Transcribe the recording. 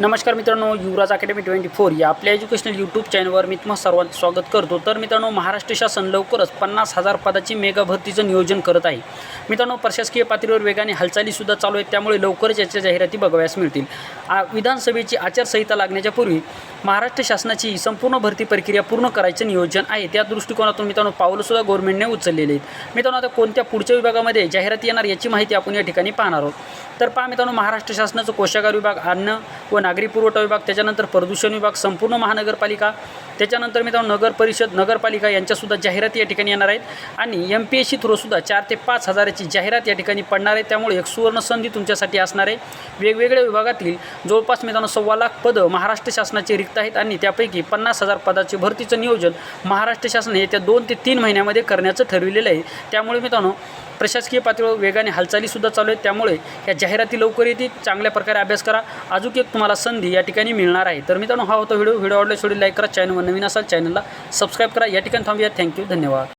नमस्कार मित्रांनो युवराज academy twenty four या आपल्या एज्युकेशनल यूट्यूब चॅनलवर मी तुम्हाला सर्वांचं स्वागत करतो. तर मित्रांनो महाराष्ट्र शासन लवकरच पन्नास हजार पदाची मेगा भरतीचं नियोजन करत आहे. मित्रांनो प्रशासकीय पातळीवर वेगाने हालचालीसुद्धा चालू आहेत त्यामुळे लवकरच याच्या जाहिराती बघाव्यास मिळतील. आ विधानसभेची आचारसंहिता लागण्याच्या पूर्वी महाराष्ट्र शासनाची संपूर्ण भरती प्रक्रिया पूर्ण करायचं नियोजन आहे. त्या दृष्टिकोनातून मित्रांनो पावलंसुद्धा गव्हर्नमेंटने उचललेले आहेत. मित्रांनो आता कोणत्या पुढच्या विभागामध्ये जाहिराती येणार याची माहिती आपण या ठिकाणी पाहणार आहोत. तर पहा मित्रांनो महाराष्ट्र शासनाचं कोशागार विभाग अन्न व नागरी पुरवठा विभाग त्याच्यानंतर प्रदूषण विभाग संपूर्ण महानगरपालिका त्याच्यानंतर मित्रांनो नगर परिषद नगरपालिका यांच्यासुद्धा जाहिराती या ठिकाणी येणार आहेत. आणि एम पी एस सी थ्रूसुद्धा चार ते पाच हजाराची जाहिरात या ठिकाणी पडणार आहे. त्यामुळे एक सुवर्ण संधी तुमच्यासाठी असणार आहे. वेगवेगळ्या विभागातील जवळपास मित्रांनो सव्वा लाख पदं महाराष्ट्र शासनाचे रिक्त आहेत आणि त्यापैकी पन्नास हजार पदाचे भरतीचं नियोजन महाराष्ट्र शासन येत्या दोन ते तीन महिन्यामध्ये करण्याचं ठरविलेलं आहे. त्यामुळे मित्रांनो प्रशासकीय पातळीवर वेगाने हालचालीसुद्धा चालू आहेत. त्यामुळे या जाहिराती लवकर येतील. चांगल्या प्रकारे अभ्यास करा. अजून एक तुम्हाला संधी या ठिकाणी मिळणार आहे. तर मित्रांनो हा होता व्हिडिओ. व्हिडिओ आवडल्यास व्हिडिओ लाईक करा. चॅनल नवीन असाल चॅनलला सबस्क्राईब करा. या ठिकाणी थांबूया. थँक्यू धन्यवाद.